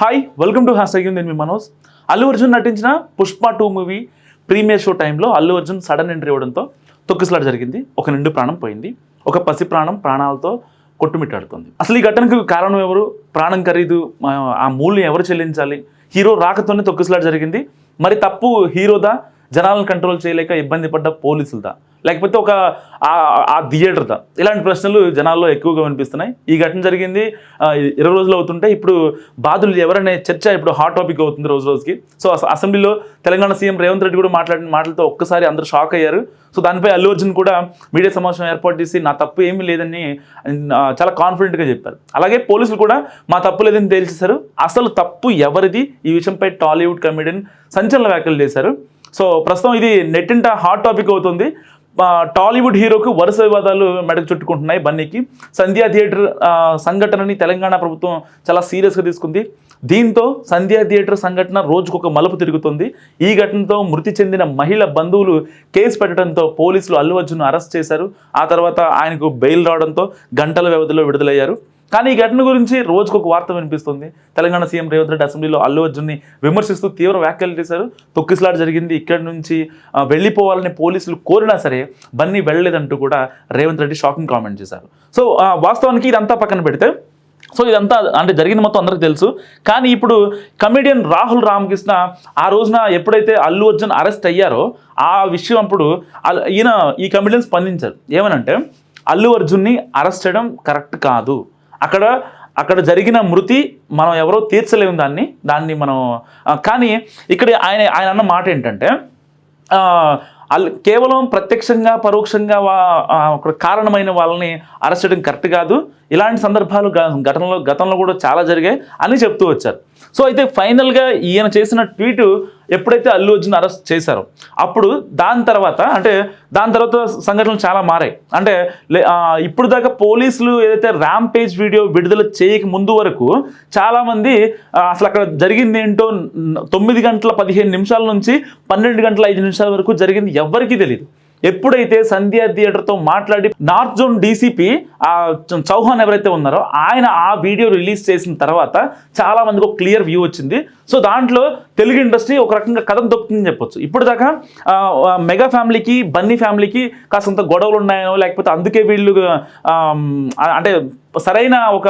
Hi welcome to hashtag నేను మీ మనోజ్. అల్లు అర్జున్ నటించిన Pushpa two movie premiere show టైంలో అల్లు అర్జున్ సడన్ ఎంట్రీ ఇవ్వడంతో తొక్కిసలాట జరిగింది. ఒక నిండు ప్రాణం పోయింది. ఒక పసి ప్రాణం ప్రాణాలతో కొట్టుమిట్టాడుతుంది. అసలు ఈ ఘటనకు కారణం ఎవరు? ప్రాణం ఖరీదు ఆ- ఆ మూల్యం ఎవరు చెల్లించాలి? హీరో రాకతోనే తొక్కిసలాట జరిగింది. మరి తప్పు హీరోదా? జనాలను కంట్రోల్ చేయలేక ఇబ్బంది పడ్డ పోలీసులదా? లేకపోతే ఒక ఆ- థియేటర్ ఇలాంటి ప్రశ్నలు జనాల్లో ఎక్కువగా వినిపిస్తున్నాయి. ఈ ఘటన జరిగింది ఇరవై రోజులు అవుతుంటే ఇప్పుడు బాధలు ఎవరనే చర్చ ఇప్పుడు హాట్ టాపిక్ అవుతుంది రోజు రోజుకి. సో అసెంబ్లీలో తెలంగాణ సీఎం రేవంత్ రెడ్డి కూడా మాట్లాడిన మాటలతో ఒక్కసారి అందరూ షాక్ అయ్యారు. సో దానిపై అల్లు అర్జున్ కూడా మీడియా సమావేశం ఏర్పాటు చేసి నా తప్పు ఏమీ లేదని చాలా కాన్ఫిడెంట్గా చెప్పారు. అలాగే పోలీసులు కూడా మా తప్పు లేదని తేల్చేశారు. అసలు తప్పు ఎవరిది? ఈ విషయంపై టాలీవుడ్ కమెడియన్ సంచలన వ్యాఖ్యలు చేశారు. సో ప్రస్తుతం ఇది నెట్టింట హాట్ టాపిక్ అవుతుంది. టాలీవుడ్ హీరోకు వరుస వివాదాలు మెడకు చుట్టుకుంటున్నాయి బన్నీకి. సంధ్యా థియేటర్ సంఘటనని తెలంగాణ ప్రభుత్వం చాలా సీరియస్గా తీసుకుంది. దీంతో సంధ్యా థియేటర్ సంఘటన రోజుకొక మలుపు తిరుగుతుంది. ఈ ఘటనతో మృతి చెందిన మహిళ బంధువులు కేసు పెట్టడంతో పోలీసులు అల్లు అర్జున్ అరెస్ట్ చేశారు. ఆ తర్వాత ఆయనకు బెయిల్ రావడంతో గంటల వ్యవధిలో విడుదలయ్యారు. కానీ ఈ ఘటన గురించి రోజుకు ఒక వార్త వినిపిస్తుంది. తెలంగాణ సీఎం రేవంత్ రెడ్డి అసెంబ్లీలో అల్లు అర్జున్ని విమర్శిస్తూ తీవ్ర వ్యాఖ్యలు చేశారు. తొక్కిసలాట జరిగింది. ఇక్కడి నుంచి వెళ్ళిపోవాలని పోలీసులు కోరినా సరే బన్నీ వెళ్ళలేదంటూ కూడా రేవంత్ రెడ్డి షాకింగ్ కామెంట్ చేశారు. సో ఆ, వాస్తవానికి ఇదంతా పక్కన పెడితే సో ఇదంతా అంటే జరిగింది మొత్తం అందరికీ తెలుసు. కానీ ఇప్పుడు కమెడియన్ రాహుల్ రామకృష్ణ ఆ రోజున ఎప్పుడైతే అల్లు అర్జున్ అరెస్ట్ అయ్యారో ఆ విషయం అప్పుడు ఈయన ఈ కమెడియన్ స్పందించారు. ఏమనంటే అల్లు అర్జున్ని అరెస్ట్ చేయడం కరెక్ట్ కాదు. అక్కడ అక్కడ జరిగిన మృతి మనం ఎవరో తీర్చలేము దాన్ని దాన్ని మనం కానీ ఇక్కడ ఆయన ఆయన అన్న మాట ఏంటంటే కేవలం ప్రత్యక్షంగా పరోక్షంగా వా ఒక కారణమైన వాళ్ళని అరెస్ట్ చేయడం కరెక్ట్ కాదు. ఇలాంటి సందర్భాలు ఘటనలో గతంలో కూడా చాలా జరిగాయి అని చెప్తూ వచ్చారు. సో అయితే ఫైనల్గా ఈయన చేసిన ట్వీటు ఎప్పుడైతే అల్లు అర్జున్ అరెస్ట్ చేశారో అప్పుడు దాని తర్వాత అంటే దాని తర్వాత సంఘటనలు చాలా మారాయి. అంటే లే- ఇప్పుడు దాకా పోలీసులు ఏదైతే ర్యామ్ పేజ్ వీడియో విడుదల చేయక ముందు వరకు చాలామంది అసలు అక్కడ జరిగింది ఏంటో తొమ్మిది గంటల పదిహేను నిమిషాల నుంచి పన్నెండు గంటల ఐదు నిమిషాల వరకు జరిగింది ఎవ్వరికీ తెలియదు ఎప్పుడైతే సంధ్యా థియేటర్తో మాట్లాడి నార్త్ జోన్ డీసీపీ ఆ చౌహాన్ ఎవరైతే ఉన్నారో ఆయన ఆ వీడియో రిలీజ్ చేసిన తర్వాత చాలా మందికి ఒక క్లియర్ వ్యూ వచ్చింది. సో దాంట్లో తెలుగు ఇండస్ట్రీ ఒక రకంగా కథం దొక్కుతుందని చెప్పొచ్చు. ఇప్పుడు దాకా మెగా ఫ్యామిలీకి బన్నీ ఫ్యామిలీకి కాసంత గొడవలు ఉన్నాయనో లేకపోతే అందుకే వీళ్ళు అంటే సరైన ఒక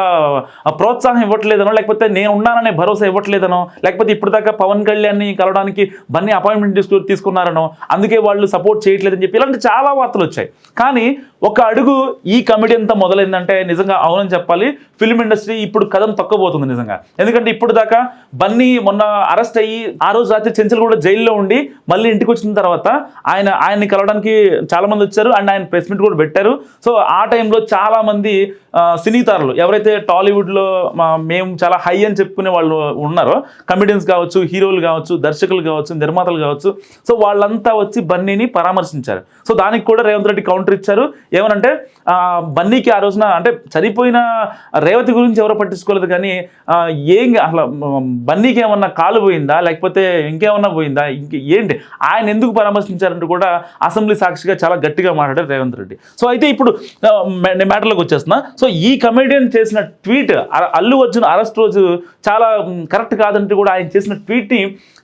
ప్రోత్సాహం ఇవ్వట్లేదనో లేకపోతే నేను ఉన్నాననే భరోసా ఇవ్వట్లేదనో లేకపోతే ఇప్పుడు దాకా పవన్ కళ్యాణ్ని కలవడానికి బన్నీ అపాయింట్మెంట్ తీసుకు తీసుకున్నారనో అందుకే వాళ్ళు సపోర్ట్ చేయట్లేదని చెప్పి ఇలాంటి చాలా వార్తలు వచ్చాయి. కానీ ఒక అడుగు ఈ కమిటీంతా మొదలైందంటే నిజంగా అవునని చెప్పాలి. ఫిల్మ్ ఇండస్ట్రీ ఇప్పుడు కథం తొక్కబోతుంది నిజంగా. ఎందుకంటే ఇప్పుడు దాకా బన్నీ మొన్న అరెస్ట్ అయ్యి ఆ రోజు రాత్రి చెంచల్ కూడా జైల్లో ఉండి మళ్ళీ ఇంటికి వచ్చిన తర్వాత ఆయన ఆయన్ని కలవడానికి చాలామంది వచ్చారు. అండ్ ఆయన ప్రెస్ మీట్ కూడా పెట్టారు. సో ఆ టైంలో చాలామంది సినీ తారలు ఎవరైతే టాలీవుడ్లో మేము చాలా హై అని చెప్పుకునే వాళ్ళు ఉన్నారో కమెడియన్స్ కావచ్చు హీరోలు కావచ్చు దర్శకులు కావచ్చు నిర్మాతలు కావచ్చు సో వాళ్ళంతా వచ్చి బన్నీని పరామర్శించారు. సో దానికి కూడా రేవంత్ రెడ్డి కౌంటర్ ఇచ్చారు. ఏమనంటే బన్నీకి ఆ రోజున అంటే చనిపోయిన రేవతి గురించి ఎవరో పట్టించుకోలేదు కానీ ఏం అసలు బన్నీకి ఏమన్నా కాలు పోయిందా? లేకపోతే ఇంకేమన్నా పోయిందా? ఇంక ఏంటి? ఆయన ఎందుకు పరామర్శించారంటూ కూడా అసెంబ్లీ సాక్షిగా చాలా గట్టిగా మాట్లాడారు రేవంత్ రెడ్డి. సో అయితే ఇప్పుడు మ్యాటర్లోకి వచ్చేస్తున్నా. సో సో ఈ కమెడియన్ చేసిన ట్వీట్ అల్లు అర్జున్ అరెస్ట్ రోజు చాలా కరెక్ట్ కాదంటూ కూడా ఆయన చేసిన ట్వీట్ని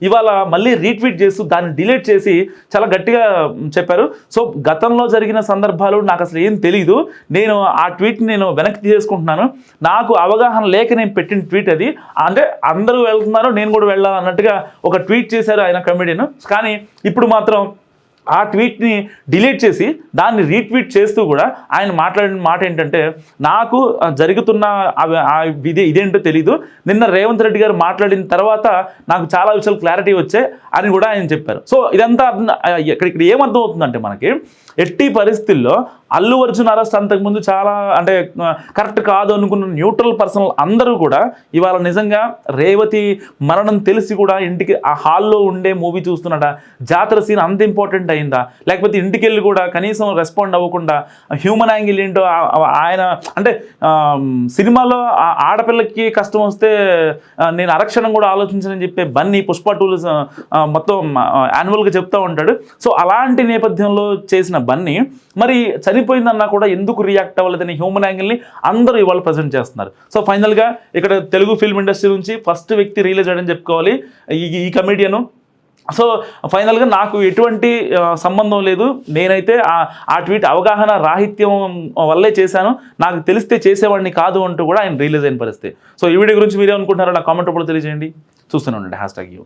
ఇవాళ మళ్ళీ రీట్వీట్ చేస్తూ దాన్ని డిలీట్ చేసి చాలా గట్టిగా చెప్పారు. సో గతంలో జరిగిన సందర్భాలు నాకు అసలు ఏం తెలియదు నేను ఆ ట్వీట్ని నేను వెనక్కి తీసుకుంటున్నాను నాకు అవగాహన లేక నేను పెట్టిన ట్వీట్ అది. అంటే అందరూ వెళ్తున్నారు నేను కూడా వెళ్ళాలన్నట్టుగా ఒక ట్వీట్ చేశారు ఆయన కమెడియన్ కానీ ఇప్పుడు మాత్రం ఆ ట్వీట్ని డిలీట్ చేసి దాన్ని రీట్వీట్ చేస్తూ కూడా ఆయన మాట్లాడిన మాట ఏంటంటే నాకు జరుగుతున్న ఇది ఇదే ఇదేంటో తెలీదు. నిన్న రేవంత్ రెడ్డి గారు మాట్లాడిన తర్వాత నాకు చాలా విషయాలు క్లారిటీ వచ్చాయి అని కూడా ఆయన చెప్పారు. సో ఇదంతా అర్థం- ఇక్కడ ఇక్కడ ఏమర్థం అవుతుందంటే మనకి ఎట్టి పరిస్థితుల్లో అల్లు అర్జున్ అరెస్ట్ అంతకుముందు చాలా అంటే కరెక్ట్ కాదు అనుకున్న న్యూట్రల్ పర్సనల్ అందరూ కూడా ఇవాళ నిజంగా రేవతి మరణం తెలిసి కూడా ఇంటికి ఆ హాల్లో ఉండే మూవీ చూస్తున్నట. జాతర సీన్ అంత ఇంపార్టెంట్ అయిందా? లేకపోతే ఇంటికి వెళ్ళి కూడా కనీసం రెస్పాండ్ అవ్వకుండా హ్యూమన్ యాంగిల్ ఏంటో ఆయన అంటే సినిమాలో ఆ ఆడపిల్లకి కష్టం వస్తే నేను అరక్షణం కూడా ఆలోచించనని చెప్పే బన్నీ పుష్ప టూలు మొత్తం యాన్యువల్గా చెప్తా ఉంటాడు. సో అలాంటి నేపథ్యంలో చేసిన బన్నీ మరి చనిపోయిందన్నా కూడా ఎందుకు రియాక్ట్ అవ్వలేదని హ్యూమన్ యాంగిల్ని అందరూ ఇవాళ ప్రజెంట్ చేస్తున్నారు. సో ఫైనల్గా ఇక్కడ తెలుగు ఫిల్మ్ ఇండస్ట్రీ నుంచి ఫస్ట్ వ్యక్తి రిలీజ్ అయ్యని చెప్పుకోవాలి. ఈ ఈ కమెడియను సో ఫైనల్గా నాకు ఎటువంటి సంబంధం లేదు. నేనైతే ఆ- ఆ ట్వీట్ అవగాహన రాహిత్యం వల్లే చేశాను. నాకు తెలిస్తే చేసేవాడిని కాదు అంటూ కూడా ఆయన రిలీజ్ అయిన పరిస్థితి. సో ఈ వీడియో గురించి మీరేమనుకుంటున్నారో నా కామెంట్ రూపంలో తెలియజేయండి. చూస్తూనే ఉండండి. Hash tag you